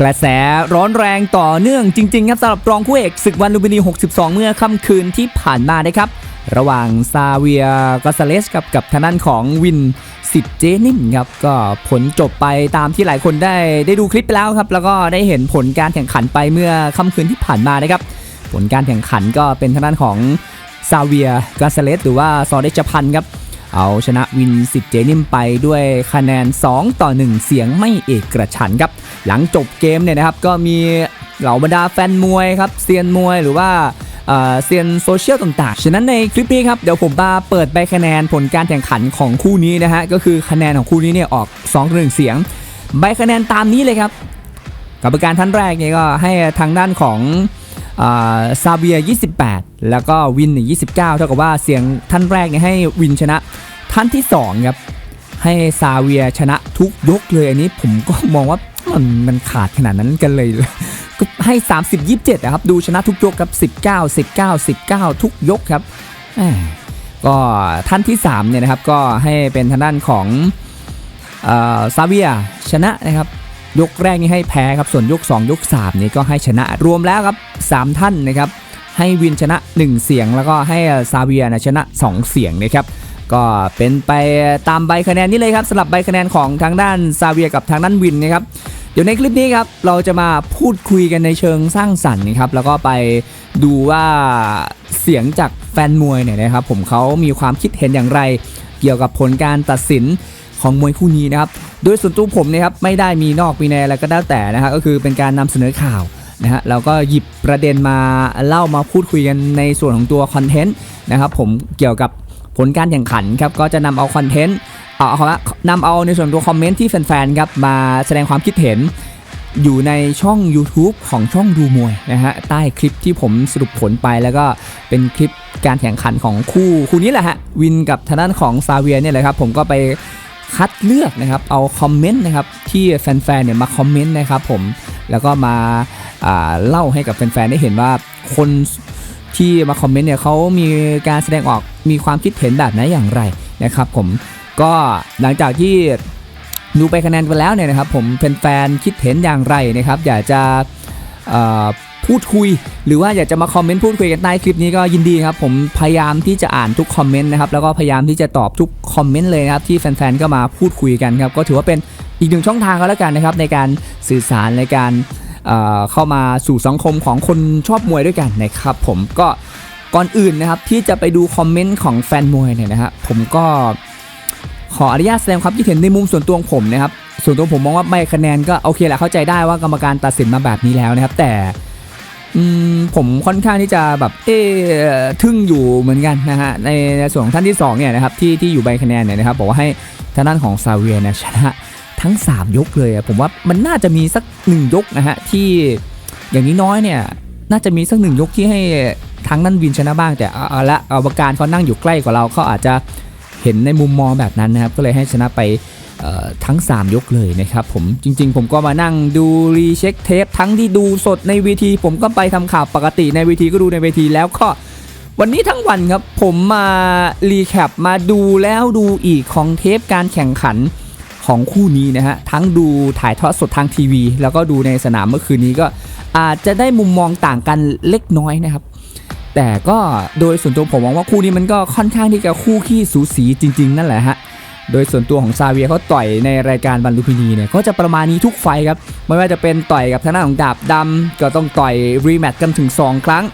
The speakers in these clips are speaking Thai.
กระแสร้อนแรงต่อเนื่องจริง ๆ ครับสำหรับรองคู่เอกศึกวันลูมพินี 62 เมื่อค่ำคืนที่ผ่านมานะครับ ระหว่างซาเวียกอซาเลสกับกับทางด้านของวินสิทธิ์เจนิมครับก็ผลจบไปตามที่หลายคนได้ได้ดูคลิปไปแล้วครับ แล้วก็ได้เห็นผลการแข่งขันไปเมื่อค่ำคืนที่ผ่านมานะครับ ผลการแข่งขันก็เป็นทางด้านของซาเวียกาซาเลสหรือว่าซอเดจพันครับ เอาชนะวินสิทธิ์เจนิมไปด้วยคะแนน 2 ต่อ 1 เสียงไม่เอกกระฉันครับ หลังจบเกมเนี่ยนะครับก็มีเหล่าบรรดาแฟนมวยครับเซียนมวยหรือว่าเอ่อเซียนโซเชียลต่างๆ ฉะนั้นในคลิปนี้ครับ เดี๋ยวผมมาเปิดใบคะแนนผลการแข่งขันของคู่นี้นะฮะ ก็คือคะแนนของคู่นี้เนี่ยออก2ต่อ1เสียง ใบคะแนนตามนี้เลยครับกรรมการท่านแรกเนี่ยก็ให้ทางด้านของ ซาเบีย 28 แล้วก็วินเนี่ย29 เท่ากับว่าเสียงท่านแรกเนี่ยให้วินชนะ ท่านที่ 2 ครับ ให้ซาเวียชนะทุกยกเลยอันนี้ผมก็มองว่ามันมันขาดขนาดนั้นกันเลยก็ให้ 30 27นะครับ ดูชนะทุกยกครับ 19 19 19 ทุกยกครับก็ท่านที่3เนี่ยนะครับก็ให้เป็นทางด้านของซาเวียชนะนะครับ ยกแรกนี่ให้แพ้ครับส่วนยก 2 ยก 3 นี่ก็ให้ชนะรวมแล้วครับ 3 ท่านนะครับให้วินชนะ 1 เสียงแล้วก็ให้ซาเวียนะชนะ 2 เสียงนะครับก็เป็นไปตามใบคะแนนนี้เลยครับสำหรับใบคะแนนของทางด้านซาเวียกับทางด้านวินนะครับเดี๋ยวในคลิปนี้ครับเราจะมาพูดคุยกันในเชิงสร้างสรรค์นะครับแล้วก็ไปดูว่าเสียงจากแฟนมวยเนี่ยนะครับผมเขามีความคิดเห็นอย่างไร เกี่ยวกับผลการตัดสิน ของมวยคู่นี้นะครับ โดยส่วนตัวผมเนะครับไม่ได้มีนอกมีในอะไรก็แล้วแต่นะฮะก็คือเป็นการนำเสนอข่าวนะฮะแล้วก็หยิบประเด็นมาเล่ามาพูดคุยกันในส่วนของตัวคอนเทนต์นะครับผมเกี่ยวกับผลการแข่งขันครับก็จะนำเอาคอนเทนต์เอาเอานำเอาในส่วนตัวคอมเมนต์ที่แฟนๆครับมาแสดงความคิดเห็นอยู่ในช่อง YouTube ของช่องดูมวยนะฮะใต้คลิปที่ผมสรุปผลไปแล้วก็เป็นคลิปการแข่งขันของคู่คู่นี้แหละฮะวินกับทางด้านของซาเวียเนี่ยแหละครับผมก็ไป คัดเลือกนะครับ เอาคอมเมนต์นะครับที่แฟนๆเนี่ยมาคอมเมนต์นะครับผม แล้วก็มาาเล่าให้กับแฟนๆได้เห็นว่าคนที่มาคอมเมนต์เนี่ยเขามีการแสดงออกมีความคิดเห็นแบบไหนอย่างไรนะครับผม ก็หลังจากที่ดูไปคะแนนไปแล้วเนี่ยนะครับผมแฟนๆคิดเห็นอย่างไรนะครับ อยากจะ พูดคุย หรือว่าอยากจะมาคอมเมนต์พูดคุยกันใต้คลิปนี้ก็ยินดีครับ ผมพยายามที่จะอ่านทุกคอมเมนต์นะครับแล้วก็พยายามที่จะตอบทุกคอมเมนต์เลยนะครับที่แฟนๆก็มาพูดคุยกันครับก็ถือว่าเป็นอีกหนึ่งช่องทางก็แล้วกันนะครับในการสื่อสารในการเเข้ามาสู่สังคมของคนชอบมวยด้วยกันนะครับผมก็ก่อนอื่นนะครับที่จะไปดูคอมเมนต์ของแฟนมวยเนี่ยนะฮะผมก็ขออนุญาตแสดงความคิดเห็นในมุมส่วนตัวของผมนะครับส่วนตัวผมมองว่าไม่คะแนนก็โอเคแหละเข้าใจได้ว่ากรรมการตัดสินมาแบบนี้แล้วนะครับ แต่ ผมค่อนข้างที่จะแบบเอ๊ะทึ่งอยู่เหมือนกันนะฮะในส่วนของท่านที่สองเนี่ยนะครับที่ที่อยู่ใบคะแนนเนี่ยนะครับบอกว่าให้ทางด้านของซาเวียเนี่ยชนะทั้ง 3 ยกเลยผมว่ามันน่าจะมีสักหนึ่งยกนะฮะที่อย่างนี้น้อยเนี่ยน่าจะมีสักหนึ่งยกที่ให้ทางนั้นวินชนะบ้างแต่เอาละเอาประการเขานั่งอยู่ใกล้กว่าเราเขาอาจจะเห็นในมุมมองแบบนั้นนะครับก็เลยให้ชนะไป ทั้ง 3 ยกเลยนะครับผมจริง ๆ ผมก็มานั่งดูรีเช็คเทปทั้งที่ดูสดในเวที ผมก็ไปทำข่าวปกติในเวทีก็ดูในเวทีแล้วก็วันนี้ทั้งวันครับผมมารีแคปมาดูแล้วดูอีกของเทปการแข่งขันของคู่นี้นะฮะทั้งดูถ่ายทอดสดทางทีวี แล้วก็ดูในสนามเมื่อคืนนี้ก็อาจจะได้มุมมองต่างกันเล็กน้อยนะครับ แต่ก็โดยส่วนตัวผมมองว่าคู่นี้มันก็ค่อนข้างที่จะคู่ขี้สูสีจริง ๆ นั่นแหละฮะ โดยส่วนตัวของซาเวียเขาต่อยในรายการบันลุพินีเนี่ยก็จะประมาณนี้ทุกไฟครับ ไม่ว่าจะเป็นต่อยกับทางด้านของดาบดำก็ต้องต่อยรีแมตช์กันถึง 2 ครั้ง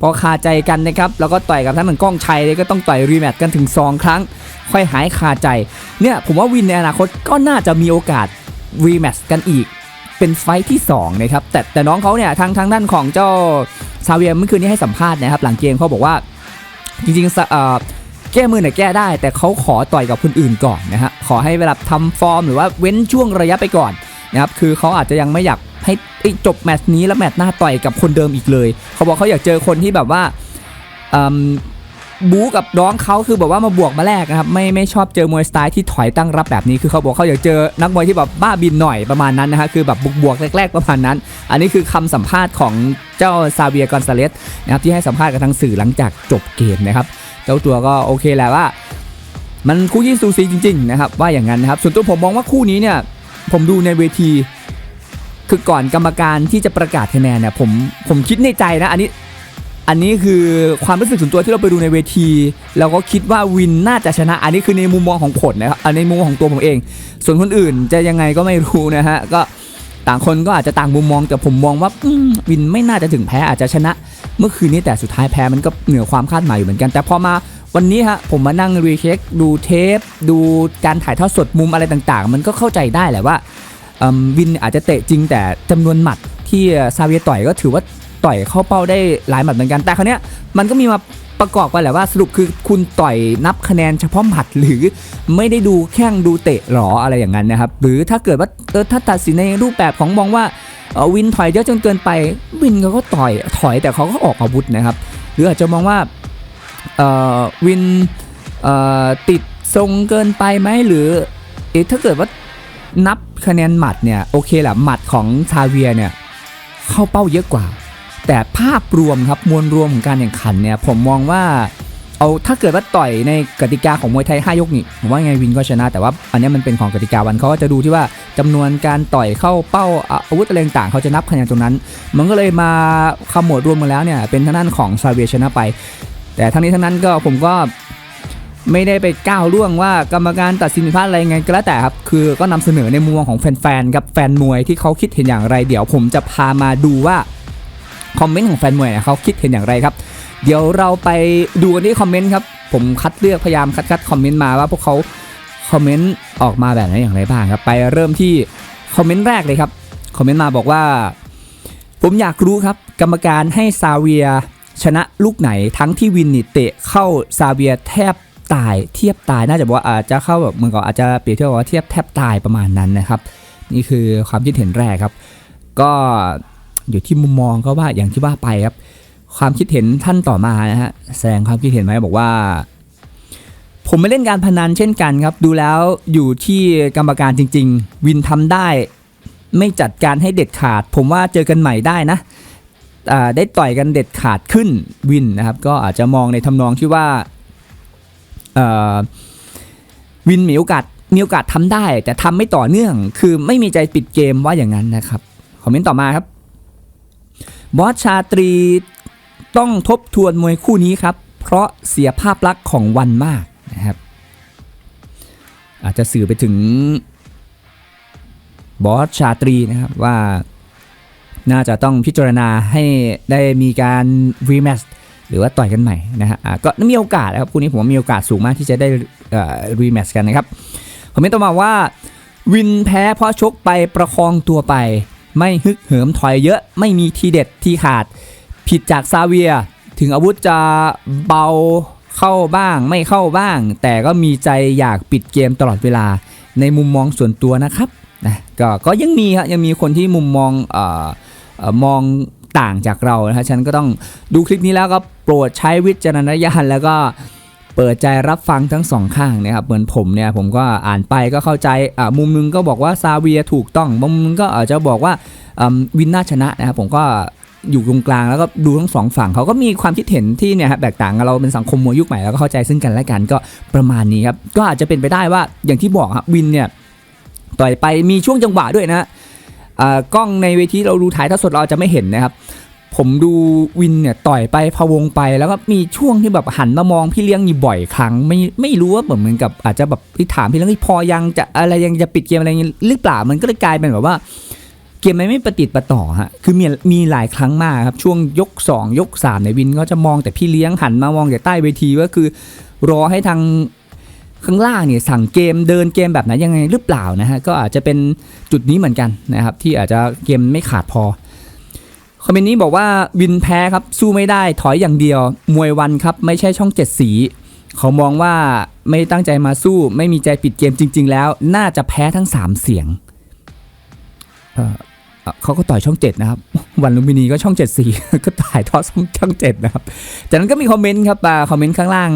พอคาใจกันนะครับ แล้วก็ต่อยกับทางด้านของก้องชัยก็ต้องต่อยรีแมตช์กันถึง 2 ครั้ง ค่อยหายคาใจ เนี่ยผมว่าวินในอนาคตก็น่าจะมีโอกาสรีแมตช์กันอีก เป็นไฟที่2นะครับ แต่แต่น้องเขาเนี่ยทางทางด้านของเจ้าซาเวียเมื่อคืนนี้ให้สัมภาษณ์นะครับ หลังเกมเขาบอกว่าจริงๆเอ่อ แก้มือเนี่ยแก้ได้ แต่เขาขอต่อยกับคนอื่นก่อนนะฮะขอให้เวลาทำฟอร์มหรือว่าเว้นช่วงระยะไปก่อนนะครับคือเขาอาจจะยังไม่อยากให้จบแมตช์นี้แล้วแมตช์หน้าต่อยกับคนเดิมอีกเลย เขาบอกเขาอยากเจอคนที่แบบว่าบู๊กับน้องเขาคือแบบว่ามาบวกมาแลกนะครับไม่ไม่ชอบเจอมวยสไตล์ที่ถอยตั้งรับแบบนี้คือเขาบอกเขาอยากเจอนักมวยที่แบบบ้าบินหน่อยประมาณนั้นนะฮะคือแบบบวกแรกๆประมาณนั้น อันนี้คือคำสัมภาษณ์ของเจ้าซาเวียกอนซาเลสนะครับที่ให้สัมภาษณ์กับทางสื่อหลังจากจบเกมนะครับ เจ้าตัวก็โอเคแหละว่า มันคู่ยี่สูสีจริงๆนะครับว่าอย่างนั้นนะครับส่วนตัวผมมองว่าคู่นี้เนี่ยผมดูในเวที คือก่อนกรรมการที่จะประกาศคะแนนเนี่ยผมผมคิดในใจนะอันนี้อันนี้คือความรู้สึกส่วนตัวที่เราไปดูในเวทีเราก็คิดว่าวินน่าจะชนะ อันนี้คือในมุมมองของผลนะครับอันในมุมมองของตัวผมเอง ส่วนคนอื่นจะยังไงก็ไม่รู้นะฮะก็ ต่างคนก็อาจจะต่างมุมมองแต่ผมมองว่าวินไม่น่าจะถึงแพ้อาจจะชนะ เมื่อคืนนี้แต่สุดท้ายแพ้มันก็เหนือความคาดหมายอยู่เหมือนกัน แต่พอมาวันนี้ฮะผมมานั่งรีเช็คดูเทป ดูการถ่ายทอดสดมุมอะไรต่างๆ มันก็เข้าใจได้แหละว่าวินอาจจะเตะจริงแต่จำนวนหมัดที่ซาเวียต่อยก็ถือว่าต่อยเข้าเป้าได้หลายหมัดเหมือนกันแต่คราวเนี้ยมันก็มีมา ประกอบกันแหละว่าสรุปคือคุณต่อยนับคะแนนเฉพาะหมัดหรือไม่ได้ดูแข้งดูเตะหรออะไรอย่างนั้นนะครับ หรือถ้าเกิดว่าเออถ้าตัดสินในรูปแบบของมองว่าวินถอยเยอะจนเกินไป วินเขาก็ต่อยถอยแต่เขาก็ออกอาวุธนะครับ หรืออาจจะมองว่าวินติดทรงเกินไปไหมหรือเอถ้าเกิดว่านับคะแนนหมัดเนี่ยโอเคแหละหมัดของซาเวียเนี่ยเข้าเป้าเยอะกว่า แต่ภาพรวมครับมวลรวมของการแข่งขันเนี่ยผมมองว่าเอาถ้าเกิดว่าต่อยในกติกาของมวยไทย 5 ยกนี่ผมว่าไงวินก็ชนะ แต่ว่าอันนี้มันเป็นของกติกาวันเขาก็จะดูที่ว่าจำนวนการต่อยเข้าเป้าอาวุธอะไรต่างเขาจะนับคะแนนตรงนั้น มันก็เลยมาขมวดรวมกันแล้วเนี่ยเป็นทางด้านของซาเวียชนะไป แต่ทั้งนี้ทั้งนั้นก็ผมก็ไม่ได้ไปก้าวล่วงว่ากรรมการตัดสินพลาดอะไรไงก็แล้วแต่ครับ คือก็นำเสนอในมุมมองของแฟนๆครับแฟนมวยที่เขาคิดเห็นอย่างไรเดี๋ยวผมจะพามาดูว่า คอมเมนต์ของแฟนมวยเขาคิดเห็นอย่างไรครับ เดี๋ยวเราไปดูกันที่คอมเมนต์ครับ ผมคัดเลือกพยายามคัดคัดคอมเมนต์มาว่าพวกเขาคอมเมนต์ออกมาแบบไหนอย่างไรบ้างครับ ไปเริ่มที่คอมเมนต์แรกเลยครับ คอมเมนต์มาบอกว่า ผมอยากรู้ครับ กรรมการให้ซาเวียชนะลูกไหนทั้งที่วินนิเตะเข้าซาเวียแทบตายเทียบตายน่าจะบอกว่าอาจจะเข้าแบบเหมือนกับอาจจะเปรียบเทียบว่าเทียบแทบตายประมาณนั้นนะครับ นี่คือความคิดเห็นแรกครับ ก็ อยู่ที่มุมมองก็ว่าอย่างที่ว่าไปครับ ความคิดเห็นท่านต่อมานะฮะแสดงความคิดเห็นไหมบอกว่า ผมไม่เล่นการพนันเช่นกันครับ ดูแล้วอยู่ที่กรรมการจริง ๆ วินทำได้ ไม่จัดการให้เด็ดขาด ผมว่าเจอกันใหม่ได้นะได้ต่อยกันเด็ดขาดขึ้นวินนะครับ ก็อาจจะมองในทำนองที่ว่าวินมีโอกาสมีโอกาสทำได้ แต่ทำไม่ต่อเนื่อง คือไม่มีใจปิดเกมว่าอย่างนั้นนะครับ คอมเมนต์ต่อมาครับ บอสชาตรีต้องทบทวนมวยคู่นี้ครับ เพราะเสียภาพลักษณ์ของวันมากนะครับ อาจจะสื่อไปถึงบอสชาตรีนะครับว่าน่าจะต้องพิจารณาให้ได้มีการรีแมชหรือว่าต่อยกันใหม่นะฮะก็มีโอกาสนะครับคู่นี้ผมว่ามีโอกาสสูงมากที่จะได้รีแมชกันนะครับคอมเมนต์ต่อมาว่า วินแพ้เพราะชกไปประคองตัวไป ไม่ฮึกเหิมถอยเยอะไม่มีทีเด็ดที่ขาด ผิดจากซาเวีย ถึงอาวุธจะเบาเข้าบ้างไม่เข้าบ้าง แต่ก็มีใจอยากปิดเกมตลอดเวลาในมุมมองส่วนตัวนะครับนะก็ก็ยังมีครับยังมีคนที่มุมมองออเอ่อมองต่างจากเรานะฮะฉันก็ต้องดูคลิปนี้แล้วก็โปรดใช้วิจารณญาณแล้วก็ เปิดใจรับฟังทั้งสองข้างนะครับเหมือนผมเนี่ยผมก็อ่านไปก็เข้าใจอ่ามุมนึงก็บอกว่าซาเวียถูกต้องมุมนึงก็อาจจะบอกว่าวินน่าชนะนะครับผมก็อยู่ตรงกลางแล้วก็ดูทั้งสองฝั่งเขาก็มีความคิดเห็นที่เนี่ยฮะแตกต่างกันเราเป็นสังคมมวยยุคใหม่แล้วก็เข้าใจซึ่งกันและกันก็ประมาณนี้ครับก็อาจจะเป็นไปได้ว่าอย่างที่บอกครับวินเนี่ยต่อยไปมีช่วงจังหวะด้วยนะอ่ากล้องในเวทีเราดูถ่ายทอดสดเราจะไม่เห็นนะครับ ผมดูวินเนี่ยต่อยไปพะวงไปแล้วก็มีช่วงที่แบบหันมามองพี่เลี้ยงอยู่บ่อยครั้ง ไม่ไม่รู้ว่าเหมือนกับอาจจะแบบที่ถามพี่เลี้ยงพอยังจะอะไรยังจะปิดเกมอะไรอย่างงี้หรือเปล่ามันก็เลยกลายเป็นแบบว่าเกมมันไม่ประติดประต่อฮะคือมีมีหลายครั้งมากครับช่วงยก 2 ยก3ในวินก็จะมองแต่พี่เลี้ยงหันมามองแต่ใต้เวทีก็คือ รอให้ทางข้างล่างเนี่ยสั่งเกมเดินเกมแบบไหนยังไงหรือเปล่านะฮะก็อาจจะเป็นจุดนี้เหมือนกันนะครับที่อาจจะเกมไม่ขาดพอ คอมเมนต์นี้บอกว่าวินแพ้ครับสู้ไม่ได้ถอยอย่างเดียว มวยวันครับไม่ใช่ช่องเจ็ดสี เขามองว่าไม่ตั้งใจมาสู้ ไม่มีใจปิดเกมจริง ๆ แล้ว น่าจะแพ้ทั้ง 3 เสียงเเขาก็ต่อยช่องเจ็ดนะครับ วันลุมพินีก็ช่องเจ็ดสีก็ถ่ายทอดช่องช่องเจ็ดนะครับ จากนั้นก็มีคอมเมนต์ครับคอมเมนต์ข้างล่าง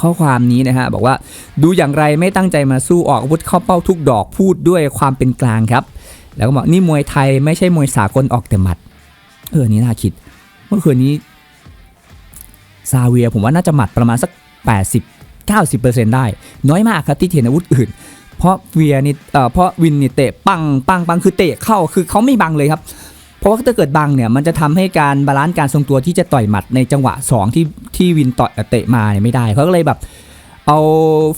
ข้อความนี้นะฮะบอกว่าดูอย่างไรไม่ตั้งใจมาสู้ออกอาวุธเข้าเป้าทุกดอกพูดด้วยความเป็นกลางครับ แล้วก็บอกนี่มวยไทยไม่ใช่มวยสากลออกแต่หมัด เออนี่น่าคิด เมื่อคืนนี้ซาเวียผมว่าน่าจะหมัดประมาณสัก 80 90 ได้ น้อยมากครับที่เห็นอาวุธอื่น เพราะเวียนี่เอ่อเพราะวินนี่เตะปังปังปังคือเตะเข้าคือเขาไม่บังเลยครับ เพราะว่าถ้าเกิดบังเนี่ยมันจะทำให้การบาลานซ์การทรงตัวที่จะต่อยหมัดในจังหวะ 2 ที่ที่วินต่อยเตะมาเนี่ยไม่ได้เขาก็เลยแบบ เอา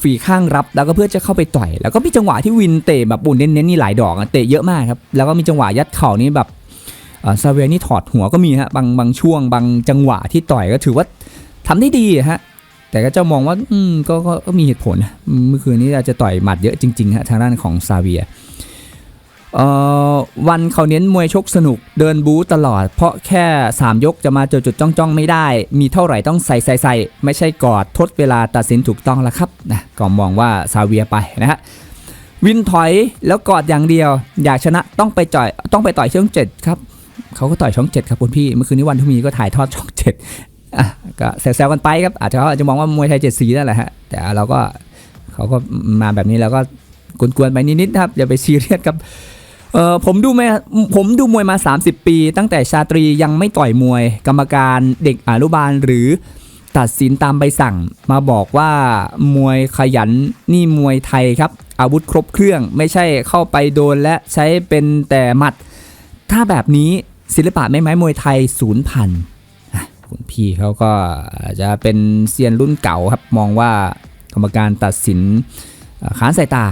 ฝีข้างรับแล้วก็เพื่อจะเข้าไปต่อย แล้วก็มีจังหวะที่วินเตะแบบปุ่นเน้นๆนี่หลายดอกอะเตะเยอะมากครับแล้วก็มีจังหวะยัดเข่านี่แบบซาเวียนี่ถอดหัวก็มีฮะบางบางช่วง บางจังหวะที่ต่อยก็ถือว่าทำได้ดีฮะแต่ก็จะมองว่าอืมก็ก็มีเหตุผลเมื่อคืนนี้อาจจะต่อยหมัดเยอะจริงๆฮะทางด้านของซาเวีย วันเขาเน้นมวยชกสนุกเดินบู๊ตลอด เพราะแค่ 3 ยกจะมาเจอจุดจ้องจ้องไม่ได้ มีเท่าไหร่ต้องใส่ใส่ใส่ไม่ใช่กอดทดเวลาตัดสินถูกต้องแล้วครับนะก็มองว่าซาเวียไปนะฮะวินถอยแล้วกอดอย่างเดียว อยากชนะต้องไปจ่อยต้องไปต่อยช่องเจ็ดครับเขาก็ต่อยช่องเจ็ดครับคุณพี่เมื่อคืนนี้วันทุมีก็ถ่ายทอดช่องเจ็ดอะก็แซวๆกันไปครับอาจจะอาจจะมองว่ามวยไทยเจ็ดสีนั่นแหละฮะแต่เราก็เขาก็มาแบบนี้แล้วก็กวนๆไปนิดๆครับอย่าไปซีเรียสครับ เออผมดูมาผมดูมวยมา 30 ปี ตั้งแต่ชาตรียังไม่ต่อยมวย กรรมการเด็กอนุบาลหรือตัดสินตามใบสั่ง มาบอกว่ามวยขยันนี่มวยไทยครับ อาวุธครบเครื่องไม่ใช่เข้าไปโดนและใช้เป็นแต่หมัด ถ้าแบบนี้ศิลปะไม่ไม้มวยไทยศูนย์พันคุณพี่เขาก็จะเป็นเซียนรุ่นเก่าครับ มองว่ากรรมการตัดสินเอ่อค้านสายตา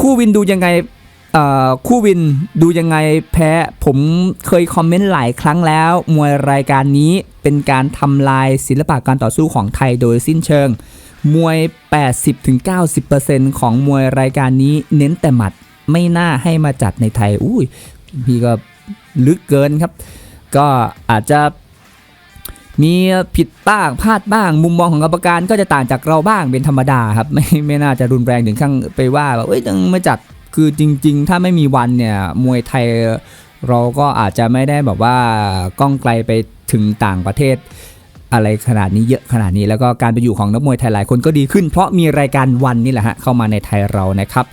คู่วินดูยังไง คู่วินดูยังไงแพ้ผมเคยคอมเมนต์หลายครั้งแล้ว มวยรายการนี้เป็นการทำลายศิลปะการต่อสู้ของไทยโดยสิ้นเชิง มวย 80-90%ของมวยรายการนี้เน้นแต่หมัดไม่น่าให้มาจัดในไทยอุ้ยพี่ก็ลึกเกินครับ ก็อาจจะมีผิดบ้างพลาดบ้าง มุมมองของกรรมการก็จะต่างจากเราบ้างเป็นธรรมดาครับ ไม่ไม่น่าจะรุนแรงถึงขั้นไปว่าแบบเอ้ยต้องมาจัด คือจริง ๆ ถ้าไม่มีวันเนี่ยมวยไทยเราก็อาจจะไม่ได้แบบว่าก้องไกลไปถึงต่างประเทศ อะไรขนาดนี้เยอะขนาดนี้แล้วก็การไปอยู่ของนักมวยไทยหลายคนก็ดีขึ้น เพราะมีรายการวันนี่แหละฮะเข้ามาในไทยเรานะครับ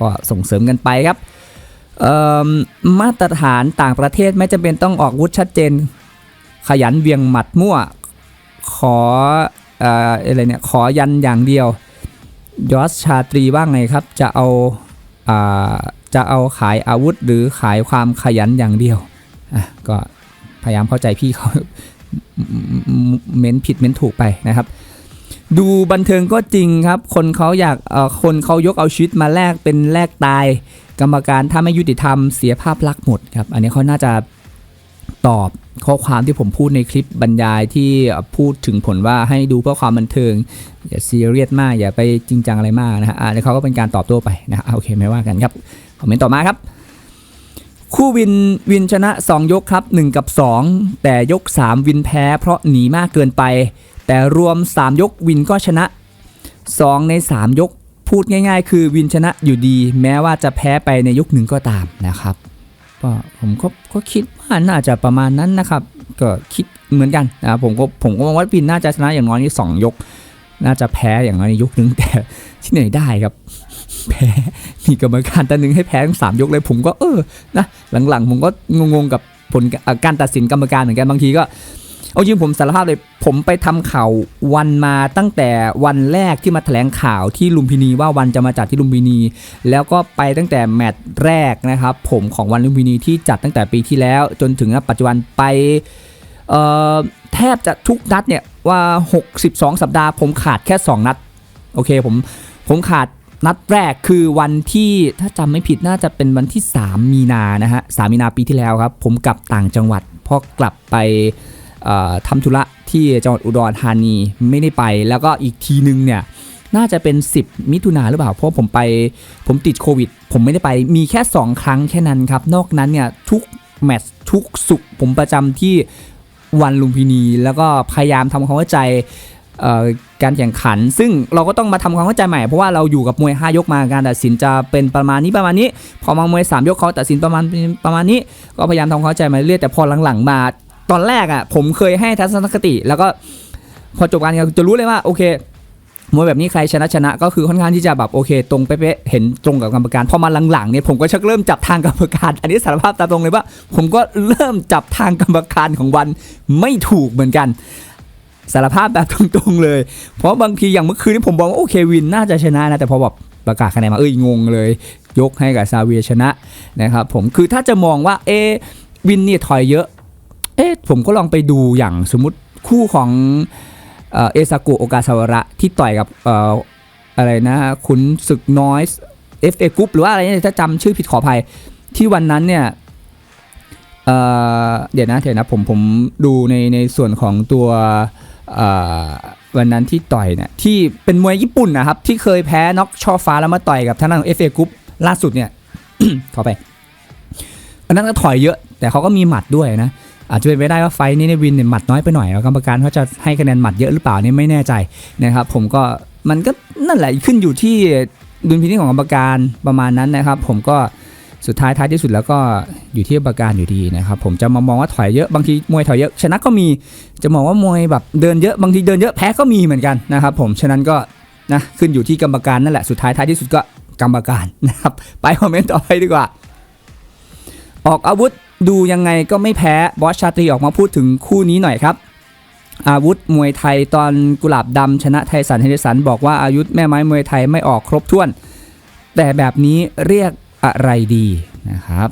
ก็ส่งเสริมกันไปครับมาตรฐานต่างประเทศไม่จำเป็นต้องออกวุธชัดเจน ขยันเวียงหมัดมั่วขอออะไรเนี่ยขอยันอย่างเดียวยอสชาตรีว่าไงครับจะเอา จะเอาขายอาวุธหรือขายความขยันอย่างเดียวก็พยายามเข้าใจพี่เขาเม้นผิดเม้นถูกไปนะครับ ดูบันเทิงก็จริงครับ คนเขาอยากคนเขายกเอาชีวิตมาแลกเป็นแลกตาย กรรมการถ้าไม่ยุติธรรมเสียภาพลักษณ์หมดครับ อันนี้เขาน่าจะ ตอบข้อความที่ผมพูดในคลิปบรรยายที่พูดถึงผลว่าให้ดูเพื่อความบันเทิง อย่าซีเรียสมาก อย่าไปจริงจังอะไรมากนะฮะอันนี้เขาก็เป็นการตอบโต้ไปนะฮะโอเคไม่ว่ากันครับคอมเมนต์ต่อมาครับ คู่วินวินชนะ 2 ยกครับ 1 กับ 2 แต่ยก 3 วินแพ้เพราะหนีมากเกินไป แต่รวม 3 ยกวินก็ชนะ 2 ใน 3 ยกพูดง่าย ๆ คือวินชนะอยู่ดี แม้ว่าจะแพ้ไปในยกหนึ่งก็ตามนะครับ ก็ผมก็ก็คิดว่าน่าจะประมาณนั้นนะครับ ก็คิดเหมือนกันนะผมก็ผมก็มองว่าปินน่าจะชนะอย่างน้อยนี่สองยก น่าจะแพ้อย่างน้อยยกหนึ่งแต่ที่ไหนได้ครับ แพ้มีกรรมการตันหนึ่งให้แพ้ทั้งสามยกเลย ผมก็เออนะหลังๆ ผมก็งงๆกับผลการตัดสินกรรมการเหมือนกันบางทีก็ เอาจริงผมสารภาพเลยผมไปทำข่าววันมาตั้งแต่วันแรกที่มาแถลงข่าวที่ลุมพินีว่าวันจะมาจัดที่ลุมพินี แล้วก็ไปตั้งแต่แมตช์แรกนะครับ ผมของวันลุมพินีที่จัดตั้งแต่ปีที่แล้ว จนถึงปัจจุบันไปแทบจะทุกนัดเนี่ยว่า 62 สัปดาห์ผมขาดแค่ 2 นัด โอเคผมผมขาดนัดแรกคือวันที่ถ้าจำไม่ผิดน่าจะเป็นวันที่ 3 มีนานะฮะ3มีนาปีที่แล้วครับ ผมกลับต่างจังหวัดพอกลับไป ทำธุระที่จังหวัดอุดรธานีไม่ได้ไป แล้วก็อีกทีนึงเนี่ยน่าจะเป็น 10 มิถุนาหรือเปล่า เพราะผมไปผมติดโควิด ผมไม่ได้ไปมีแค่ 2 ครั้งแค่นั้นครับ นอกนั้นเนี่ยทุกแมตช์ทุกสุกร์ผมประจำที่วันลุมพินี แล้วก็พยายามทำความเข้าใจการแข่งขัน ซึ่งเราก็ต้องมาทำความเข้าใจใหม่ เพราะว่าเราอยู่กับมวย 5 ยกมาการตัดสินจะเป็นประมาณนี้ประมาณนี้ พอมามวย 3 ยกเขาตัดสินประมาณประมาณนี้ ก็พยายามทำความเข้าใจมาเรื่อยแต่พอหลังๆมา ตอนแรกอะผมเคยให้ทัศนคติ แล้วก็พอจบการแข่งจะรู้เลยว่าโอเคมวยแบบนี้ใครชนะชนะก็คือค่อนข้างที่จะแบบโอเค ตรงเป๊ะเห็นตรงกับกรรมการพอมาหลังๆเนี่ยผมก็ชักเริ่มจับทางกรรมการ อันนี้สารภาพตามตรงเลยว่า ผมก็เริ่มจับทางกรรมการของวันไม่ถูกเหมือนกันสารภาพแบบตรงๆเลย เพราะบางทีอย่างเมื่อคืนนี้ผมบอกว่าโอเควินน่าจะชนะนะแต่พอแบบประกาศคะแนนมาเอ้ยงงเลย ยกให้กับซาเวียชนะนะครับผมคือถ้าจะมองว่าเอวินเนี่ยถอยเยอะ เอ๊ะผมก็ลองไปดูอย่างสมมติคู่ของเอซากุโอกาซาวระที่ต่อยกับอออะไรนะขุนศึกน้อยเอฟเอกรุ๊ปหรือว่าอะไรเนี่ยถ้าจำชื่อผิดขออภัยที่วันนั้นเนี่ยเเดี๋ยวนะเดี๋ยวนะผมผมดูในในส่วนของตัววันนั้นที่ต่อยเนี่ยที่เป็นมวยญี่ปุ่นนะครับ ที่เคยแพ้น็อกช่อฟ้าแล้วมาต่อยกับท่างด้านเอฟเอกรุ๊ปล่าสุดเนี่ยขอไปอันนั้นก็ถอยเยอะ แต่เขาก็มีหมัดด้วยนะ อาจจะเป็นไปได้ว่าไฟนี้ในวินเนี่ยหมัดน้อยไปหน่อยแล้วกรรมการเขาจะให้คะแนนหมัดเยอะหรือเปล่านี่ไม่แน่ใจนะครับผมก็มันก็นั่นแหละขึ้นอยู่ที่ดุลพินิจของกรรมการประมาณนั้นนะครับ ผมก็สุดท้ายท้ายที่สุดแล้วก็อยู่ที่กรรมการอยู่ดีนะครับ ผมจะมามองว่าถอยเยอะบางทีมวยถอยเยอะ ชนะก็มีจะมองว่ามวยแบบเดินเยอะบางทีเดินเยอะแพ้ก็มีเหมือนกันนะครับ ผมฉะนั้นก็นะขึ้นอยู่ที่กรรมการนั่นแหละสุดท้ายท้ายที่สุดก็กรรมการนะครับ ไปคอมเมนต์ต่อไปดีกว่า ออกอาวุธ ดูยังไงก็ไม่แพ้บอสชาตรีออกมาพูดถึงคู่นี้หน่อยครับ อาวุธมวยไทยตอนกุหลาบดำชนะไทสันเฮเดสันบอกว่าอายุธแม่ไม้มวยไทยไม่ออกครบถ้วน แต่แบบนี้เรียกอะไรดีนะครับ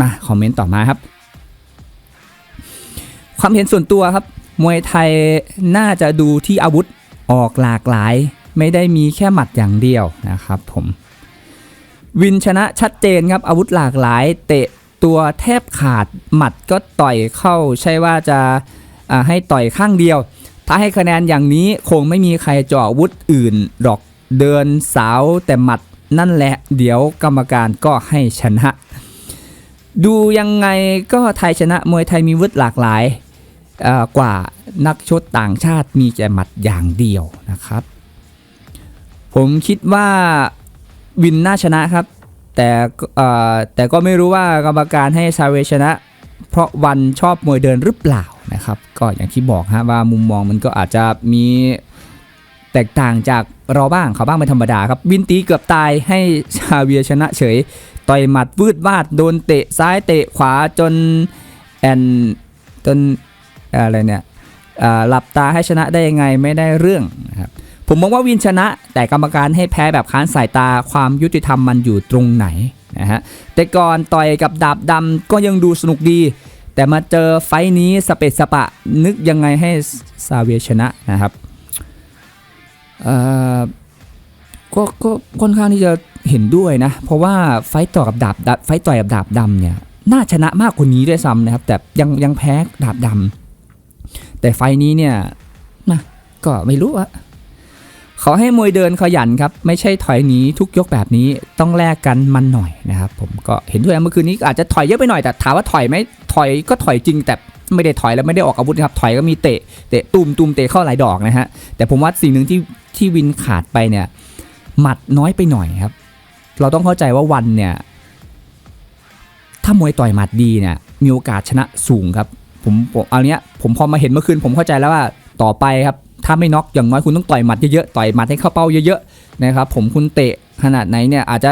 มาคอมเมนต์ต่อมาครับ ความเห็นส่วนตัวครับ มวยไทยน่าจะดูที่อาวุธออกหลากหลาย ไม่ได้มีแค่หมัดอย่างเดียวนะครับผม วินชนะชัดเจนครับอาวุธหลากหลาย เตะตัวแทบขาดหมัดก็ต่อยเข้า ใช่ว่าจะาให้ต่อยข้างเดียว ถ้าให้คะแนนอย่างนี้คงไม่มีใครเจาะอาวุธอื่นหรอกเดินสาวแต่หมัดนั่นแหละ เดี๋ยวกรรมการก็ให้ชนะ ดูยังไงก็ไทยชนะมวยไทยมีอาวุธหลากหลายกว่านักชกต่างชาติมีแต่หมัดอย่างเดียวนะครับ ผมคิดว่า วินน่าชนะครับ แต่แต่ก็ไม่รู้ว่ากรรมการให้ซาเวชนะ เพราะวันชอบมวยเดินหรือเปล่านะครับ ก็อย่างที่บอกฮะว่ามุมมองมันก็อาจจะมีแตกต่างจากเราบ้างเขาบ้างเป็นธรรมดาครับ วินตีเกือบตายให้ชาเวียชนะเฉย ต่อยหมัดวืดวาดโดนเตะซ้ายเตะขวาจนแอนจนอะไรเนี่ยหลับตาให้ชนะได้ยังไงไม่ได้เรื่องนะครับ ผมมองว่าวินชนะ แต่กรรมการให้แพ้แบบค้านสายตาความยุติธรรมมันอยู่ตรงไหนนะฮะแต่ก่อนต่อยกับดาบดำก็ยังดูสนุกดี แต่มาเจอไฟนี้สเปซสปะนึกยังไงให้ซาเวียชนะนะครับก็ก็ค่อนข้างที่จะเห็นด้วยนะ เพราะว่าไฟต่อกับดาบไฟต่อยกับดาบดำเนี่ยน่าชนะมากกว่านี้ด้วยซ้ำนะครับ แต่ยังยังแพ้ดาบดำแต่ไฟนี้เนี่ยนะก็ไม่รู้อะ ขอให้มวยเดินขยันครับ ไม่ใช่ถอยหนีทุกยกแบบนี้ต้องแลกกันมันหน่อยนะครับ ผมก็เห็นด้วยนะเมื่อคืนนี้อาจจะถอยเยอะไปหน่อยแต่ถามว่าถอยไหมถอยก็ถอยจริงแต่ไม่ได้ถอยแล้วไม่ได้ออกอาวุธครับถอยก็มีเตะเตะตุมตุมเตะเข้าหลายดอกนะฮะแต่ผมว่าสิ่งหนึ่งที่ที่วินขาดไปเนี่ยหมัดน้อยไปหน่อยครับ เราต้องเข้าใจว่าวันเนี่ยถ้ามวยต่อยหมัดดีเนี่ยมีโอกาสชนะสูงครับผมผมเอาเนี้ยผมพอมาเห็นเมื่อคืนผมเข้าใจแล้วว่าต่อไปครับ ถ้าไม่น็อกอย่างน้อยคุณต้องต่อยหมัดเยอะๆต่อยหมัดให้เข้าเป้าเยอะๆนะครับผมคุณเตะขนาดไหนเนี่ยอาจจะ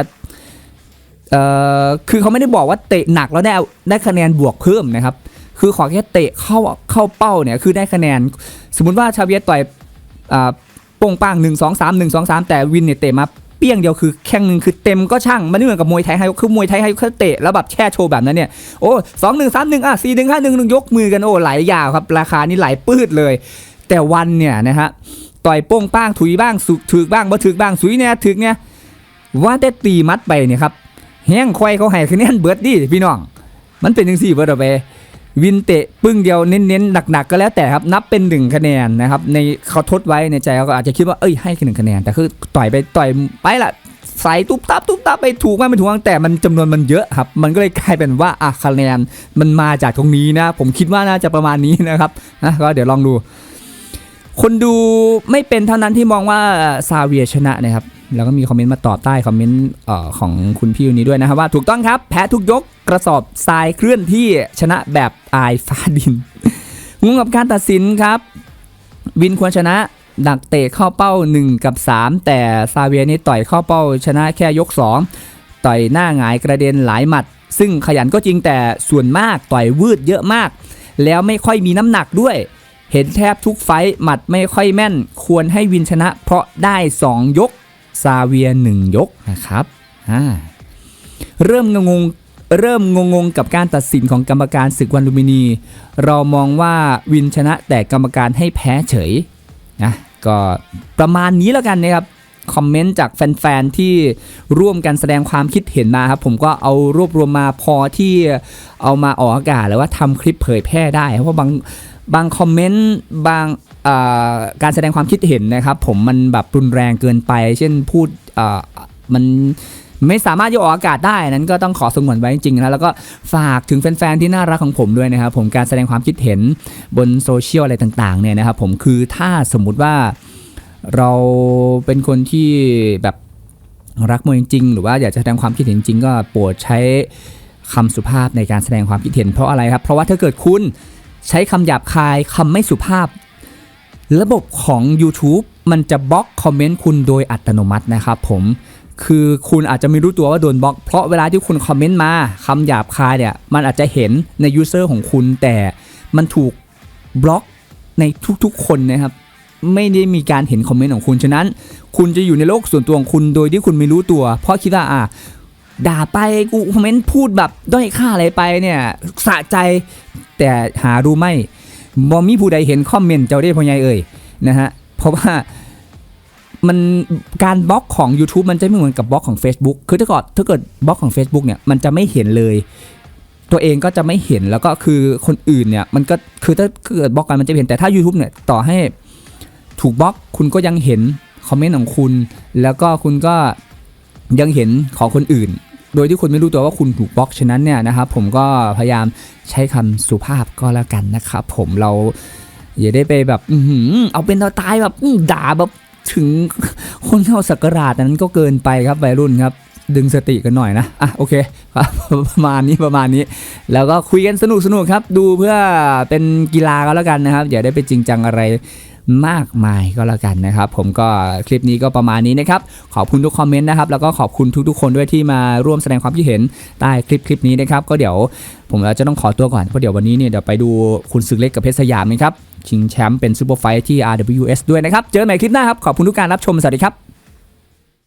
เอ่อคือเขาไม่ได้บอกว่าเตะหนักแล้วได้ได้คะแนนบวกเพิ่มนะครับ คือขอแค่เตะเข้าเข้าเป้าเนี่ยคือได้คะแนน สมมุติว่าชาเวียต่อยอ่าโป้งป้าง1 2 3 1 2 3แต่วินเนี่ยเตะมาเปี้ยงเดียวคือแข้งหนึ่งคือเต็มก็ช่างมันไม่เหมือนกับมวยไทยไฮคือมวยไทยไฮเขาเตะแล้วแบบแช่โชว์แบบนั้นเนี่ยโอ้สองหนึ่งสามหนึ่งอะสี่หนึ่งห้าหนึ่งหนึ่งยกมือกันโอ้ไหลยาวครับราคานี่ไหลปืดเลย แต่วันเนี่ยนะฮะต่อยโป้งป้างถุยบ้างสุถึกบ้างบ่ถึกบ้างสุยเนี่ยถึกเนี่ยว่าแต่ตีมัดไปเนี่ยครับแห้งควายเขาให้คะแนนเบิร์ดดิพี่น้อง มันเป็นจังสี่เบิดเอาไปวินเตะปึ้งเดียวเน้นๆหนักๆก็แล้วแต่ครับนับเป็นหนึ่งคะแนนนะครับในเขาทดไว้ในใจเขาก็อาจจะคิดว่าเอ้ยให้แค่หนึ่งคะแนนแต่คือต่อยไปต่อยไปละใส่ตุ๊บตับตุ๊บตับไปถูกมากไม่ถูกมากแต่มันจำนวนมันเยอะครับ มันก็เลยกลายเป็นว่าอะคะแนนมันมาจากตรงนี้นะ ผมคิดว่าน่าจะประมาณนี้นะครับนะก็เดี๋ยวลองดู คนดูไม่เป็นเท่านั้นที่มองว่าซาเวียชนะนะครับ แล้วก็มีคอมเมนต์มาตอบใต้คอมเมนต์ของคุณพี่คนนี้ด้วยนะครับว่าถูกต้องครับ แพ้ทุกยกกระสอบทรายเคลื่อนที่ชนะแบบอายฟ้าดินงงกับการตัดสินครับ วินควรชนะดักเตะเข้าเป้า 1 กับ 3 แต่ซาเวียนี่ต่อยเข้าเป้าชนะแค่ยก 2 ต่อยหน้าหงายกระเด็นหลายหมัด ซึ่งขยันก็จริงแต่ส่วนมากต่อยวืดเยอะมาก แล้วไม่ค่อยมีน้ำหนักด้วย เห็นแทบทุกไฟท์หมัดไม่ค่อยแม่น ควรให้วินชนะ เพราะได้ 2 ยก ซาเวียหนึ่งยกนะครับอ่าเริ่มงงเริ่มงงๆกับการตัดสินของกรรมการศึกวันลูมินี เรามองว่าวินชนะแต่กรรมการให้แพ้เฉยนะก็ประมาณนี้แล้วกันนะครับ คอมเมนต์จากแฟนๆ ที่ร่วมกันแสดงความคิดเห็นมาครับ ผมก็เอารวบรวมมาพอที่เอามาออกอากาศหรือว่าทำคลิปเผยแพร่ได้ เพราะบางบางคอมเมนต์บางการแสดงความคิดเห็นนะครับ ผมมันแบบรุนแรงเกินไป เช่นพูดมันไม่สามารถจะออกอากาศได้นั้นก็ต้องขอสงวนไว้จริงๆนะแล้วก็ฝากถึงแฟนๆที่น่ารักของผมด้วยนะครับ ผมการแสดงความคิดเห็นบนโซเชียลอะไรต่างๆเนี่ยนะครับ ผมคือถ้าสมมุติว่า เราเป็นคนที่แบบรักมวยจริง หรือว่าอยากจะแสดงความคิดเห็นจริงก็โปรดใช้คำสุภาพในการแสดงความคิดเห็นเพราะอะไรครับ เพราะว่าถ้าเกิดคุณใช้คำหยาบคายคำไม่สุภาพ ระบบของ YouTube มันจะบล็อกคอมเมนต์คุณโดยอัตโนมัตินะครับผมคือคุณอาจจะไม่รู้ตัวว่าโดนบล็อก เพราะเวลาที่คุณคอมเมนต์มาคำหยาบคายเนี่ยมันอาจจะเห็นในยูเซอร์ของคุณแต่มันถูกบล็อกในทุกๆคนนะครับ ไม่ได้มีการเห็นคอมเมนต์ของคุณ ฉะนั้น คุณจะอยู่ในโลกส่วนตัวของคุณโดยที่คุณไม่รู้ตัว เพราะคิดว่าอะด่าไปกูคอมเมนต์พูดแบบด้อยค่าอะไรไปเนี่ยสะใจแต่หารู้ไหมบอมีผู้ใดเห็นคอมเมนต์เจ้าได้พอใหญ่เอ่ยนะฮะเพราะว่ามันการบล็อกของ YouTube มันจะไม่เหมือนกับบล็อกของ Facebook คือถ้าเกิดถ้าเกิดบล็อกของ Facebook เนี่ยมันจะไม่เห็นเลย ตัวเองก็จะไม่เห็นแล้วก็คือคนอื่นเนี่ยมันก็คือถ้าเกิดบล็อกกันมันจะเห็นแต่ถ้า YouTube เนี่ยต่อให้ ถูกบล็อกคุณก็ยังเห็นคอมเมนต์ของคุณ แล้วก็คุณก็ยังเห็นของคนอื่น โดยที่คุณไม่รู้ตัวว่าคุณถูกบล็อกฉะนั้นเนี่ยนะครับ ผมก็พยายามใช้คำสุภาพก็แล้วกันนะครับผมเราอย่าได้ไปแบบอื้ออเอาเป็นเอาตายแบบด่าแบบถึงคนเข้าสักการาชนั้นก็เกินไปครับวัยรุ่นครับ ดึงสติกันหน่อยนะอะโอเคครับประมาณนี้ประมาณนี้ แล้วก็คุยกันสนุกสนุกครับ ดูเพื่อเป็นกีฬาก็แล้วกันนะครับ อย่าได้ไปจริงจังอะไร มากมายก็แล้วกันนะครับ ผมก็คลิปนี้ก็ประมาณนี้นะครับ ขอบคุณทุกคอมเมนต์นะครับ แล้วก็ขอบคุณทุกๆ คนด้วยที่มาร่วมแสดงความคิดเห็นใต้คลิปคลิปนี้นะครับ ก็เดี๋ยวผมจะต้องขอตัวก่อนเพราะเดี๋ยววันนี้เนี่ยเดี๋ยวไปดูคุณสึกเล็กกับเพชรสยามนะครับชิงแชมป์เป็นซูเปอร์ไฟท์ที่ RWS ด้วยนะครับ เจอกันใหม่คลิปหน้าครับ ขอบคุณทุกการรับชม สวัสดีครับ